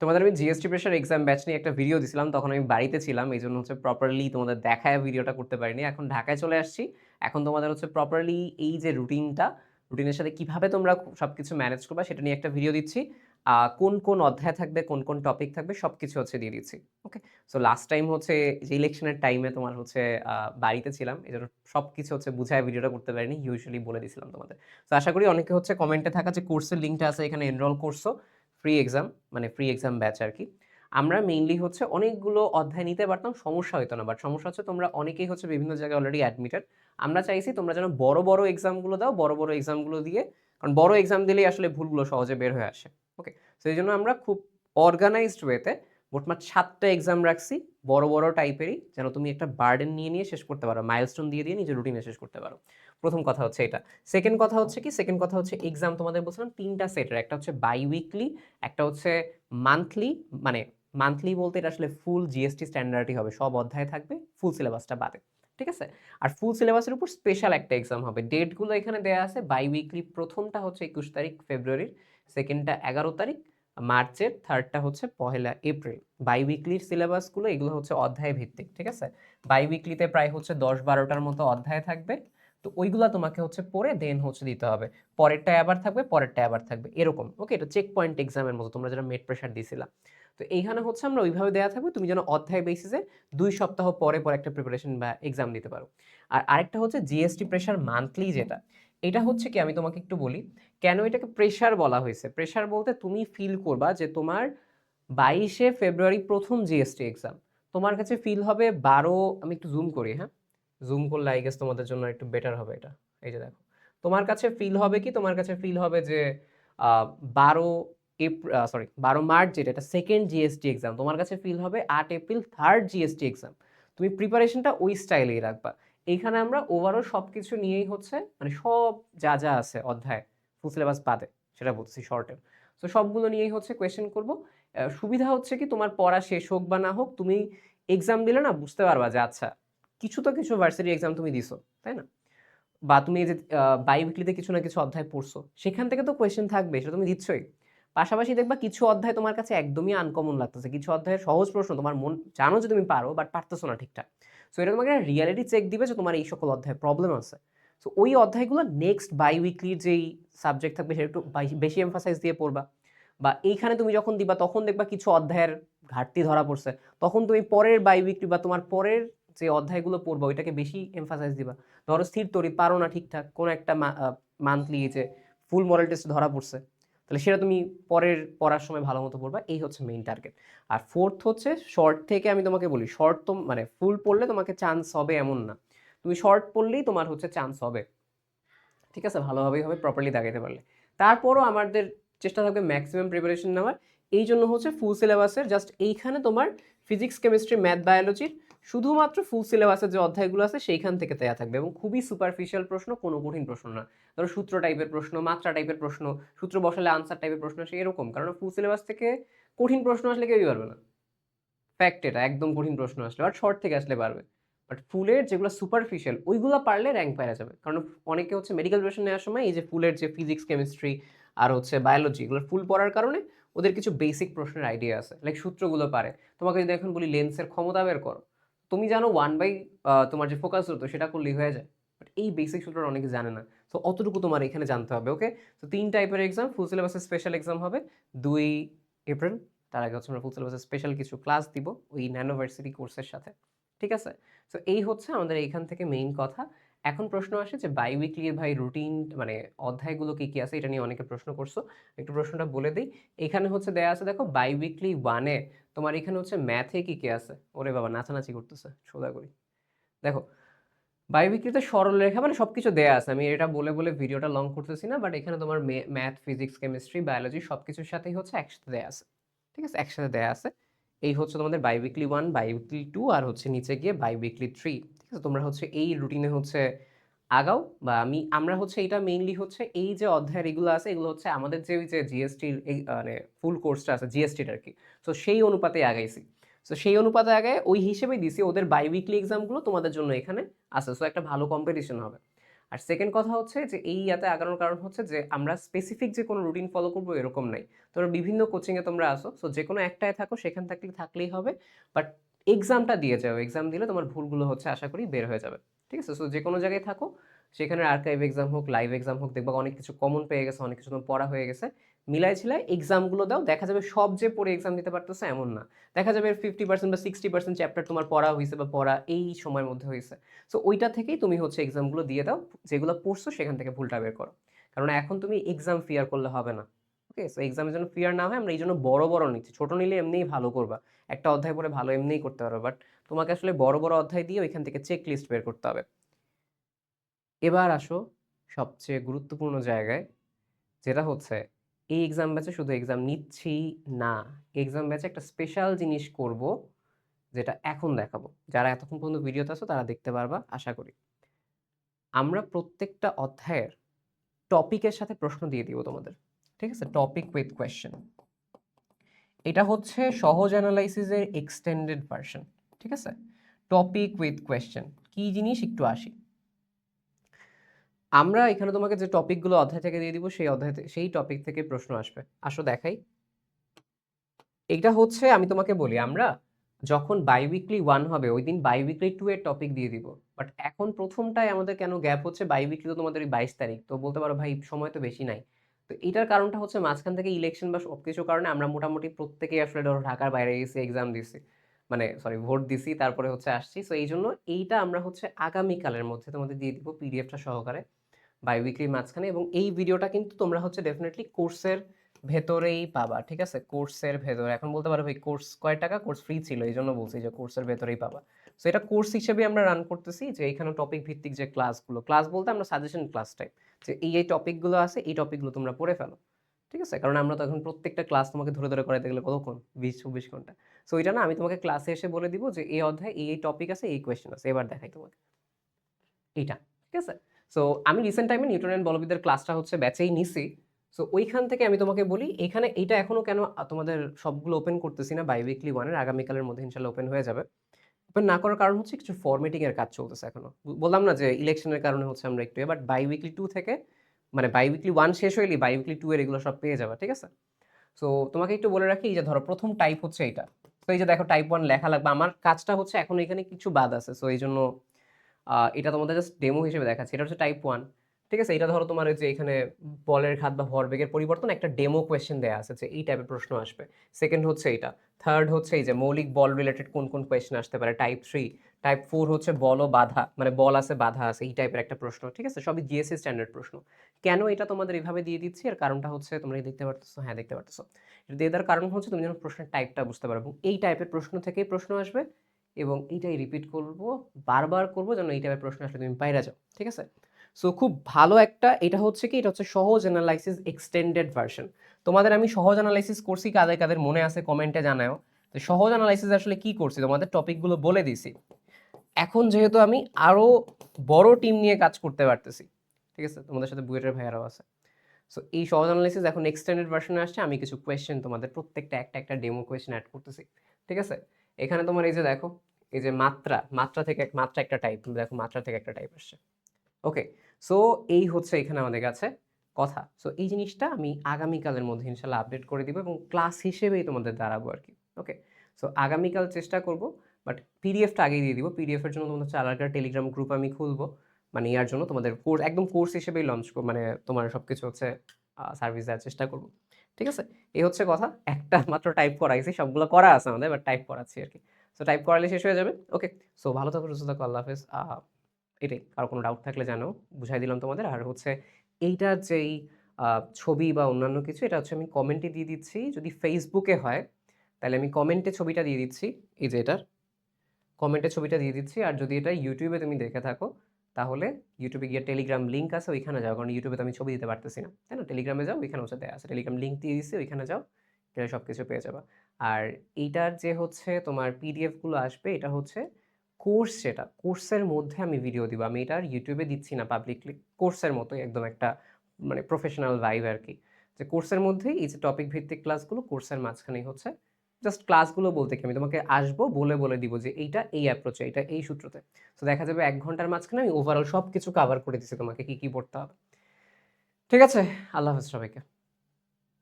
তোমাদের আমি GST pressure exam batch নিয়ে একটা ভিডিও দিছিলাম, তখন আমি বাড়িতে ছিলাম, এই জন্য হচ্ছে প্রপারলি তোমাদের দেখায় ভিডিওটা করতে পারিনি। এখন ঢাকায় চলে আসছি। এখন তোমাদের হচ্ছে প্রপারলি এই যে রুটিনটা রুটিনের সাথে কীভাবে তোমরা সব কিছু ম্যানেজ করবা, সেটা নিয়ে একটা ভিডিও দিচ্ছি। কোন কোন অধ্যায় থাকবে, কোন কোন টপিক থাকবে সব কিছু হচ্ছে দিয়ে দিচ্ছি ওকে সো লাস্ট টাইম হচ্ছে যে ইলেকশনের টাইমে তোমার হচ্ছে বাড়িতে ছিলাম, এই জন্য সব কিছু হচ্ছে বুঝায় ভিডিওটা করতে পারিনি ইউজুয়ালি বলে দিছিলাম তোমাদের। তো আশা করি অনেকে হচ্ছে কমেন্টে থাকা যে কোর্সের লিঙ্কটা আছে, এখানে এনরোল করছ। ফ্রি এক্সাম মানে ফ্রি এক্সাম ব্যাচ আর কি আমরা মেইনলি হচ্ছে অনেকগুলো অধ্যায় নিতে পারতাম, সমস্যা হতো না। বাট সমস্যা হচ্ছে তোমরা অনেকেই হচ্ছে বিভিন্ন জায়গায় অলরেডি অ্যাডমিটেড আমরা চাইছি তোমরা যেন বড় বড় এক্সামগুলো দাও, বড় বড় এক্সামগুলো দিয়ে, কারণ বড় এক্সাম দিলেই আসলে ভুলগুলো সহজে বের হয়ে আসে। ওকে এই জন্য আমরা খুব অর্গানাইজড ওয়েতে মোটমাট সাতটা এক্সাম রাখছি, বড় বড় টাইপেরই যেন তুমি একটা বার্ডেন নিয়ে নিয়ে শেষ করতে পারো। মাইলস্টোন দিয়ে দিয়ে নিজের রুটিনে শেষ করতে পারো। প্রথম কথা হচ্ছে এটা। সেকেন্ড কথা হচ্ছে কি? সেকেন্ড কথা হচ্ছে এক্সাম তোমাদের বলছিলাম তিনটা সেটের একটা হচ্ছে বাই উইকলি একটা হচ্ছে মান্থলি মানে মান্থলি বলতে এটা আসলে ফুল জিএসটি স্ট্যান্ডার্ডই হবে। সব অধ্যায় থাকবে ফুল সিলেবাসটা বাদে। ঠিক আছে? আর ফুল সিলেবাসের উপর স্পেশাল একটা এক্সাম হবে। ডেটগুলো এখানে দেওয়া আছে বাই উইকলি প্রথমটা হচ্ছে একুশ তারিখ ফেব্রুয়ারির সেকেন্ডটা এগারো তারিখ মার্চের থার্ডটা হচ্ছে পহেলা এপ্রিল বাই উইকলির সিলেবাসগুলো এগুলো হচ্ছে অধ্যায় ভিত্তিক। ঠিক আছে? বাই উইকলিতে প্রায় হচ্ছে দশ বারোটার মতো অধ্যায় থাকবে। তো ওইগুলা তোমাকে হচ্ছে পড়ে দেন হচ্ছে দিতে হবে। পরেরটা আবার থাকবে পরেরটা আবার থাকবে, এরকম। ওকে এটা চেক পয়েন্ট এক্সামের মতো, তোমরা যেটা মেড প্রেশার দিছিলা। তো এইখানে হচ্ছে আমরা ওইভাবে দেওয়া থাকবে, তুমি যেন অধ্যায় বেসিসে দুই সপ্তাহ পরে পরে একটা প্রিপারেশন বা এক্সাম দিতে পারো। আর আরেকটা হচ্ছে জিএসটি প্রেশার মান্থলি যেটা, এটা হচ্ছে কি আমি তোমাকে একটু বলি, কেন এটাকে প্রেশার বলা হয়েছে? প্রেশার বলতে তুমি ফিল করবা যে তোমার বাইশে ফেব্রুয়ারি প্রথম জিএসটি এক্সাম তোমার কাছে ফিল হবে বারো, আমি একটু জুম করি হ্যাঁ? জুম করলে আই গেস তোমাদের জন্য একটু বেটার হবে এটা। এই যে দেখো। তোমার কাছে ফিল হবে কি? তোমার কাছে ফিল হবে যে বারো এপ্রিল সরি বারো মার্চ যেটা, এটা সেকেন্ড জিএসটি এক্সাম তোমার কাছে ফিল হবে আট এপ্রিল থার্ড জিএসটি এক্সাম তুমি প্রিপারেশনটা ওই স্টাইলেই রাখবা। এইখানে আমরা ওভারঅল সব কিছু নিয়েই হচ্ছে মানে সব যা যা আছে অধ্যায় ফুল সিলেবাস বাদে, সেটা বলছি শর্টে তো সবগুলো নিয়েই হচ্ছে কোয়েশ্চেন করব। সুবিধা হচ্ছে কি? তোমার পড়া শেষ হোক বা না হোক, তুমি এক্সাম দিলে না বুঝতে পারবা যে আচ্ছা কিছু তো কিছু ভার্সিটি এক্সাম তুমি দিছো, তাই না? বা তুমি এই যে বাই উইকলিতে কিছু না কিছু অধ্যায় পড়ছো, সেখান থেকে তো কোয়েশ্চেন থাকবে, সেটা তুমি দিচ্ছই। পাশাপাশি দেখবা কিছু অধ্যায় তোমার কাছে একদমই আনকমন লাগতেছে, কিছু অধ্যায়ের সহজ প্রশ্ন, তোমার মন, জানো যে তুমি পারো বাট পারতেছো না ঠিকঠাক। সো এটা তোমাকে রিয়ালিটি চেক দিবে যে তোমার এই সকল অধ্যায় প্রবলেম আছে। সো ওই অধ্যায়গুলো নেক্সট বাই উইকলির যেই সাবজেক্ট থাকবে, সেটা একটু বেশি এমফাসাইজ দিয়ে পড়বা। বা এইখানে তুমি যখন দিবা, তখন দেখবা কিছু অধ্যায়ের ঘাটতি ধরা পড়ছে। তখন তুমি পরের বাই উইকলি বা তোমার পরের যে অধ্যায়গুলো পড়বা, ওইটাকে বেশি এমফাসাইজ দিবা। ধরো স্থির তরি পারো না ঠিকঠাক, কোনো একটা মান্থলি যে ফুল মডেল টেস্ট ধরা পড়ছে, তাহলে সেটা তুমি পরের, পড়ার সময় ভালো মতো পড়বা, এই হচ্ছে মেইন টার্গেট আর ফোর্থ হচ্ছে শর্ট থেকে আমি তোমাকে বলি শর্ট তো মানে ফুল পড়লে তোমাকে চান্স হবে এমন না। তুমি শর্ট পড়লেই তোমার হচ্ছে চান্স হবে। ঠিক আছে? ভালোভাবেই হবে প্রপারলি দাগাইতে পারলে। তারপরও আমাদের চেষ্টা থাকবে ম্যাক্সিমাম প্রিপারেশন নেওয়ার। এই জন্য হচ্ছে ফুল সিলেবাসের জাস্ট এইখানে তোমার ফিজিক্স কেমিস্ট্রি ম্যাথ বায়োলজির শুধুমাত্র ফুল সিলেবাসের যে অধ্যায়গুলো আছে, সেইখান থেকে দেয়া থাকবে। এবং খুবই সুপারফিশিয়াল প্রশ্ন, কোনো কঠিন প্রশ্ন না। ধরো সূত্র টাইপের প্রশ্ন, মাত্রা টাইপের প্রশ্ন, সূত্র বসালে আনসার টাইপের প্রশ্ন, সে এরকম। কারণ ফুল সিলেবাস থেকে কঠিন প্রশ্ন আসলে কেউই পারবে না। ফ্যাক্ট এটা, একদম কঠিন প্রশ্ন আসলে বাট শর্ট থেকে আসলে পারবে। বাট ফুলের যেগুলো সুপারফিশিয়াল ওইগুলো পারলে র্যাঙ্ক পাওয়া যাবে। কারণ অনেকে হচ্ছে মেডিকেল প্রিপারেশন নেওয়ার সময় এই যে ফুলের যে ফিজিক্স কেমিস্ট্রি আর হচ্ছে বায়োলজি এগুলো ফুল পড়ার কারণে ওদের কিছু বেসিক প্রশ্নের আইডিয়া আছে। লাইক সূত্রগুলো পারে। তোমাকে যদি এখন বলি লেন্সের ক্ষমতা বের করো তুমি জানো ওয়ান বাই তোমার যে ফোকাস হতো সেটা করলেই হয়ে যায়। বাট এই বেসিক সূত্রটা অনেকে জানে না। তো অতটুকু তোমার এখানে জানতে হবে ওকে তো তিন টাইপের এক্সাম ফুল সিলেবাসের স্পেশাল এক্সাম হবে। দুই এপ্রিল তার আগে হচ্ছে আমরা ফুল সিলেবাসের স্পেশাল কিছু ক্লাস দিব, ওই ন্যানোভার্সিটি কোর্সের সাথে। ঠিক আছে? তো এই হচ্ছে আমাদের এইখান থেকে মেইন কথা। এখন প্রশ্ন আসে যে বাই উইকলির ভাই রুটিন মানে অধ্যায়গুলো কি কি আছে? এটা নিয়ে অনেকে প্রশ্ন করছ। একটু প্রশ্নটা বলে দিই। এখানে হচ্ছে দেয়া আছে, দেখো বাই উইকলি ওয়ানে তোমার এখানে হচ্ছে ম্যাথে কি কি আছে? ওরে বাবা, নাচানাচি করতেছে, সোজা করি। দেখো বাই উইকলিতে সরলরেখা মানে সব কিছু দেয়া আছে। আমি এটা বলে বলে ভিডিওটা লং করতেছি না বাট এখানে তোমার ম্যাথ ফিজিক্স কেমিস্ট্রি বায়োলজি সব কিছুর সাথেই হচ্ছে একসাথে দেয়া আছে। ঠিক আছে? একসাথে দেয়া আছে। এই হচ্ছে তোমাদের biweekly one by weekly two আর হচ্ছে নিচে গিয়ে বাই উইকলি থ্রি ঠিক আছে? তোমরা হচ্ছে এই রুটিনে হচ্ছে আগাও বা আমি, আমরা হচ্ছে এটা মেইনলি হচ্ছে এই যে অধ্যায়ের এগুলো আছে, এগুলো হচ্ছে আমাদের যে ওই যে জিএসটির এই মানে ফুল কোর্সটা আছে জিএসটির আর কি সো সেই অনুপাতে আগাইছি। সো সেই অনুপাতে আগায় ওই হিসেবেই দিছি ওদের বাই উইকলি এক্সামগুলো তোমাদের জন্য এখানে। আছে সো একটা ভালো কম্পিটিশন হবে। আর সেকেন্ড কথা হচ্ছে যে, এই ইয়াতে আগানোর কারণ হচ্ছে যে, আমরা স্পেসিফিক যে কোনো রুটিন ফলো করব এরকম নাই। তোমরা বিভিন্ন কোচিংয়ে তোমরা আসো সো যে কোনো একটায় থাকো, সেখান থাকলে থাকলেই হবে বাট এক্সামটা দিয়ে যাও। এক্সাম দিলে তোমার ভুলগুলো হচ্ছে আশা করি বের হয়ে যাবে। ঠিক আছে? সো যে কোনো জায়গায় থাকো, সেখানে আর্কাইভ এক্সাম হোক লাইভ এক্সাম হোক, দেখবা অনেক কিছু কমন পেয়ে গেছে, অনেক কিছু তোমার পড়া হয়ে গেছে। মিলাই ছিলাই এক্সামগুলো দাও, দেখা যাবে সব যে পড়ে এক্সাম দিতে পারতেছে এমন না। দেখা যাবে ফিফটি পার্সেন্ট বা সিক্সটি পার্সেন্ট চ্যাপ্টার তোমার পড়া হয়েছে বা পড়া এই সময়ের মধ্যে হয়েছে সো ওইটা থেকেই তুমি হচ্ছে এক্সামগুলো দিয়ে দাও, যেগুলো পড়ছো সেখান থেকে ভুলটা বের করো। কারণ এখন তুমি এক্সাম ফিয়ার করলে হবে না। ওকে সো এক্সামের জন্য ফিয়ার না হয়, আমরা এই জন্য বড় বড় নিচ্ছি। ছোটো নিলে এমনিই ভালো করবা। একটা অধ্যায় পড়ে ভালো এমনিই করতে পারবে। বাট তোমাকে আসলে বড় বড় অধ্যায় দিয়ে ওইখান থেকে চেক লিস্ট বের করতে হবে। এবার আসো সবচেয়ে গুরুত্বপূর্ণ জায়গায়, যেটা হচ্ছে এই এক্সাম ব্যাচে শুধু এক্সাম নিচ্ছি না। এক্সাম ব্যাচে একটা স্পেশাল জিনিস করব, যেটা এখন দেখাবো। যারা এতক্ষণ পর্যন্ত ভিডিওতে আছো, তারা দেখতে পারবা, আশা করি। আমরা প্রত্যেকটা অধ্যায়ের টপিকের সাথে প্রশ্ন দিয়ে দিব তোমাদের। ঠিক আছে? টপিক উইথ কোয়েশ্চেন এটা হচ্ছে সহজ অ্যানালাইসিসের এক্সটেন্ডেড ভার্সন ঠিক আছে? টপিক উইথ কোয়েশ্চেন কি জিনিস? একটু আসি। আমরা এখানে তোমাকে যে টপিকগুলো অধ্যায় থেকে দিয়ে দিব, সেই অধ্যায় সেই টপিক থেকে প্রশ্ন আসবে। আসো দেখাই। এটা হচ্ছে, আমি তোমাকে বলি, আমরা যখন বাই উইকলি ওয়ান হবে ওই দিন বাই উইকলি টু এর টপিক দিয়ে দিব। বাট এখন প্রথমটাই আমাদের কেন গ্যাপ হচ্ছে? বাই উইকলি তো তোমাদের ওই বাইশ তারিখ, তো বলতে পারো ভাই, সময় তো বেশি নাই। তো এটার কারণটা হচ্ছে মাঝখান থেকে ইলেকশন বা সব কিছুর কারণে আমরা মোটামুটি প্রত্যেকেই আসলে ধরো ঢাকার বাইরে গেছি এক্সাম দিছি মানে সরি ভোট দিছি, তারপরে হচ্ছে আসছি। সো এই জন্য এইটা আমরা হচ্ছে আগামীকালের মধ্যে তোমাদের দিয়ে দিব পিডিএফটা সহকারে। বাই মাঝখানে এবং এই ভিডিওটা কিন্তু তোমরা হচ্ছে ডেফিনেটলি কোর্সের ভেতরেই পাবা, ঠিক আছে? কোর্সের ভেতরে, এখন বলতে পারো ভাই কোর্স কয় টাকা? কোর্স ফ্রি ছিল, এই জন্য বলছি যে কোর্সের ভেতরেই পাবা। সো এটা কোর্স হিসেবে আমরা রান করতেছি যে এখানে টপিক ভিত্তিক যে ক্লাসগুলো ক্লাস বলতে আমরা সাজেশন ক্লাস টাইপ যে এই এই টপিকগুলো আছে, এই টপিকগুলো তোমরা পড়ে ফেলো, ঠিক আছে? কারণ আমরা তো এখন প্রত্যেকটা ক্লাস তোমাকে ধরে ধরে করাইতে গেলে কতক্ষণ? বিশ, চব্বিশ ঘণ্টা। সো এটা না, আমি তোমাকে ক্লাসে এসে বলে দিব যে এই অধ্যায় এই এই টপিক আছে, এই কোয়েশ্চেন আছে, এবার দেখাই তোমাকে। এইটা, ঠিক আছে? সো আমি রিসেন্ট টাইমে নিউটন অ্যান্ড বলবিদের ক্লাসটা হচ্ছে ব্যাচেই নিছি। সো ওইখান থেকে আমি তোমাকে বলি, এখানে এইটা এখনও কেন তোমাদের সবগুলো ওপেন করতেছি না বাই উইকলি ওয়ানের আগামীকালের মধ্যে ইনশাল্লাহ ওপেন হয়ে যাবে। ওপেন না করার কারণ হচ্ছে কিছু ফর্মেটিংয়ের কাজ চলতেছে এখনও। বল- বললাম না যে ইলেকশনের কারণে হচ্ছে আমরা একটু বাট বাই উইকলি টু থেকে মানে বাই উইকলি ওয়ান শেষ হইলে বাই উইকলি টু এর এগুলো সব পেয়ে যাবে, ঠিক আছে? সো তোমাকে একটু বলে রাখি, এই যে ধরো প্রথম টাইপ হচ্ছে এইটা। তো এই যে দেখো টাইপ ওয়ান লেখা লাগবে। আমার কাজটা হচ্ছে এখন এখানে কিছু বাদ আছে। সো এই জন্য এটা তোমাদের জাস্ট ডেমো হিসেবে দেখাচ্ছি। এটা হচ্ছে টাইপ ওয়ান ঠিক আছে? এটা ধরো তোমার যে এখানে বলের ঘাত বা ভরবেগের পরিবর্তন একটা ডেমো কোয়েশ্চেন দেওয়া আছে যে এই টাইপের প্রশ্ন আসবে। সেকেন্ড হচ্ছে এটা। থার্ড হচ্ছে এই যে মৌলিক বল রিলেটেড কোন কোন কোয়েশ্চেন আসতে পারে? টাইপ থ্রি টাইপ ফোর হচ্ছে বল ও বাধা মানে বল আছে, বাধা আছে, এই টাইপের একটা প্রশ্ন। ঠিক আছে? সবই জিএসসি স্ট্যান্ডার্ড প্রশ্ন। কেন এটা তোমাদের এইভাবে দিয়ে দিচ্ছি? আর কারণটা হচ্ছে তোমরা দেখতে পারতেছো? হ্যাঁ দেখতে পারতেছো। এটা দিয়ে দেওয়ার কারণ হচ্ছে তুমি যেন প্রশ্নের টাইপটা বুঝতে পারো। এবং এই টাইপের প্রশ্ন থেকেই প্রশ্ন আসবে। এবং এইটাই রিপিট করব, বারবার করব যেন এই টাইপের প্রশ্ন আসলে তুমি পাইরা যাও, ঠিক আছে? সো খুব ভালো একটা, এটা হচ্ছে কি, এটা হচ্ছে সহজ অ্যানালাইসিস এক্সটেন্ডেড ভার্সন তোমাদের আমি সহজ অ্যানালাইসিস করছি, কাদের কাদের মনে আছে কমেন্টে জানাও তো সহজ অ্যানালাইসিস আসলে কি করছি, তোমাদের টপিকগুলো বলে দিছি এখন যেহেতু আমি আরও বড় টিম নিয়ে কাজ করতে পারতেছি, ঠিক আছে? তোমাদের সাথে বুয়েটের ভাইয়ারাও আছে। সো এই সহজ অ্যানালাইসিস এখন এক্সটেন্ডেড ভার্সনে আসছে, আমি কিছু কোয়েশ্চেন তোমাদের প্রত্যেকটা একটা একটা ডেমো কোয়েশ্চেন অ্যাড করতেছি, ঠিক আছে? এখানে তোমার এই যে দেখো, এই যে মাত্রা মাত্রা থেকে এক, মাত্রা একটা টাইপ দেখো মাত্রা থেকে একটা টাইপ আসছে। ওকে সো এই হচ্ছে এখানে আমাদের কাছে কথা। সো এই জিনিসটা আমি আগামীকালের মধ্যে ইনশাল্লাহ আপডেট করে দিব এবং ক্লাস হিসেবেই তোমাদের দাঁড়াবো আর কি। ওকে সো আগামীকাল চেষ্টা করব বাট পিডিএফটা আগেই দিয়ে দিব। পিডিএফের জন্য তোমাদের আলাদা টেলিগ্রাম গ্রুপ আমি খুলবো। মানে ইয়ার জন্য তোমাদের কোর্স একদম কোর্স হিসেবেই লঞ্চ মানে তোমার সব কিছু হচ্ছে সার্ভিস দেওয়ার চেষ্টা করব। ঠিক আছে? এই হচ্ছে কথা। একটা মাত্র টাইপ করাইছি সবগুলো করা আছে আমাদের বাট টাইপ করাচ্ছি আর কি। সো টাইপ করালে শেষ হয়ে যাবে। ওকে সো ভালো থাকো, সুস্থ থাকো, আল্লাহ হাফেজ। এটাই। কারও কোনো ডাউট থাকলে জানো, বুঝাই দিলাম তোমাদের। আর হচ্ছে এইটার যেই ছবি বা অন্যান্য কিছু, এটা হচ্ছে আমি কমেন্টে দিয়ে দিচ্ছি। যদি ফেসবুকে হয়, তাহলে আমি কমেন্টে ছবিটা দিয়ে দিচ্ছি। এই যে এটার। কমেন্টে ছবিটা দিয়ে দিচ্ছি। আর যদি এটা ইউটিউবে তুমি দেখে থাকো তাহলে ইউটিউবে গিয়ে টেলিগ্রাম লিঙ্ক আছে, ওইখানে যাও। কারণ ইউটিউবে তো আমি ছবি দিতে পারতেছি না, তাই না? টেলিগ্রামে যাও ওইখানে হচ্ছে দেওয়া আছে। টেলিগ্রাম লিঙ্ক দিয়ে দিচ্ছি ওইখানে যাও, গেলে সব কিছু পেয়ে যাবা। আর এইটার যে হচ্ছে তোমার পিডিএফগুলো আসবে, এটা হচ্ছে কোর্স যেটা কোর্সের মধ্যে আমি ভিডিও দিব। আমি এটা ইউটিউবে দিচ্ছি না পাবলিকলি কোর্সের মতোই একদম একটা মানে প্রফেশনাল ভাইব আর কি। যে কোর্সের মধ্যেই এই যে টপিক ভিত্তিক ক্লাসগুলো কোর্সের মাঝখানেই হচ্ছে জাস্ট ক্লাসগুলো বলতে কি, আমি তোমাকে আসব, বলে বলে দিব যে এইটা এই অ্যাপ্রোচে এটা এই সূত্রতে। তো দেখা যাবে এক ঘণ্টার মাঝখানে আমি ওভারঅল সব কিছু কাভার করে দিচ্ছি তোমাকে কি কি পড়তে হবে। ঠিক আছে? আল্লাহ হাফেজ সবাইকে।